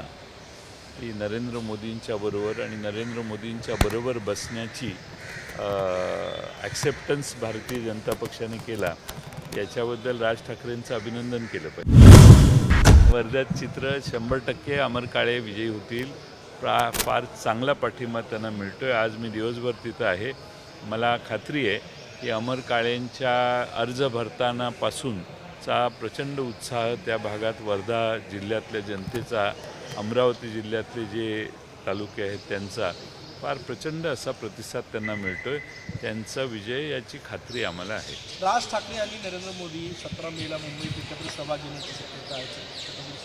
असताना ही नरेंद्र मोदींच्या बरोबर आणि नरेंद्र मोदींच्या बरोबर बसण्याची ॲक्सेप्टन्स भारतीय जनता पक्षाने केला याच्याबद्दल राज ठाकरेंचं अभिनंदन केलं पाहिजे. वर्ध्यात चित्र शंभर टक्के अमर काळे विजयी होतील. प्रा फार चांगला पाठिंबा त्यांना मिळतो आहे आज मी दिवसभर तिथं आहे. मला खात्री आहे की अमर काळेंच्या अर्ज भरतानापासून भरतानापासूनचा प्रचंड उत्साह त्या भागात वर्धा जिल्ह्यातल्या जनतेचा अमरावती जिल्ह्यातले जे तालुके आहेत त्यांचा फार प्रचंड असा प्रतिसाद त्यांना मिळतो आहे त्यांचा विजय याची खात्री आम्हाला आहे. राज ठाकरे आणि नरेंद्र मोदी सतरा मेला मुंबईत एकत्र सभा घेण्याची शक्यता आहे.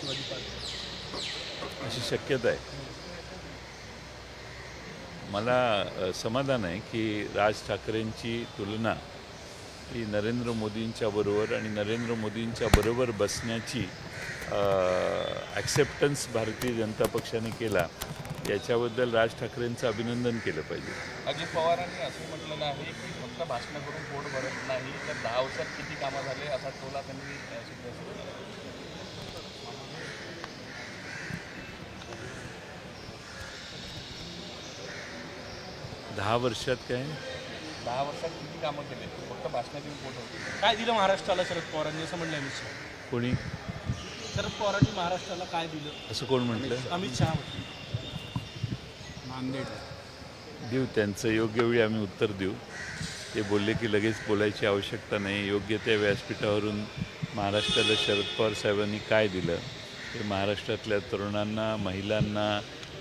शिवाजी पार्क. अशी शक्यता आहे. मला समाधान आहे की राज ठाकरेंची तुलना ही नरेंद्र मोदींच्या बरोबर आणि नरेंद्र मोदींच्या बरोबर बसण्याची ॲक्सेप्टन्स भारतीय जनता पक्षाने केला याच्याबद्दल राज ठाकरेंचं अभिनंदन केलं पाहिजे अजित पवारांनी असं म्हटलेलं आहे की फक्त भाषणं करून पोट भरत नाही तर दहा वर्षात किती कामं झाले असा टोला त्यांनी. दहा वर्षात काय दहा वर्षात किती कामं केले? फक्त भाषणं देऊन पोट होते. काय दिलं महाराष्ट्राला शरद पवारांनी असं म्हणलं अमित शहा? कोणी? शरद पवारांनी महाराष्ट्राला काय दिलं? असं कोण म्हटलं? अमित शहा. म्हटलं. देऊ त्यांचं योग्य वेळी आम्ही उत्तर देऊ. ते बोलले की लगेच बोलायची आवश्यकता नाही. योग्य त्या व्यासपीठावरून महाराष्ट्राला शरद पवार साहेबांनी काय दिलं? हे महाराष्ट्रातल्या तरुणांना महिलांना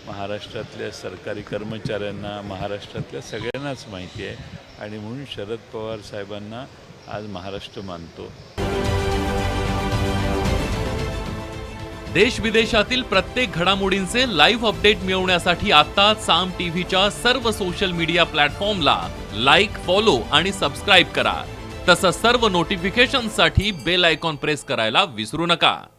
महाराष्ट्रातल्या सरकारी कर्मचाऱ्यांना महाराष्ट्रातल्या सगळ्यांनाच माहिती आहे. आणि म्हणून शरद पवार साहेबांना आज महाराष्ट्र मानतो. देश विदेशातील प्रत्येक घडामोडींचे लाईव्ह अपडेट मिळवण्यासाठी आता साम टीव्हीच्या सर्व सोशल मीडिया प्लॅटफॉर्मला लाईक फॉलो आणि सबस्क्राईब करा. तसंच सर्व नोटिफिकेशनसाठी बेल आयकॉन प्रेस करायला विसरू नका.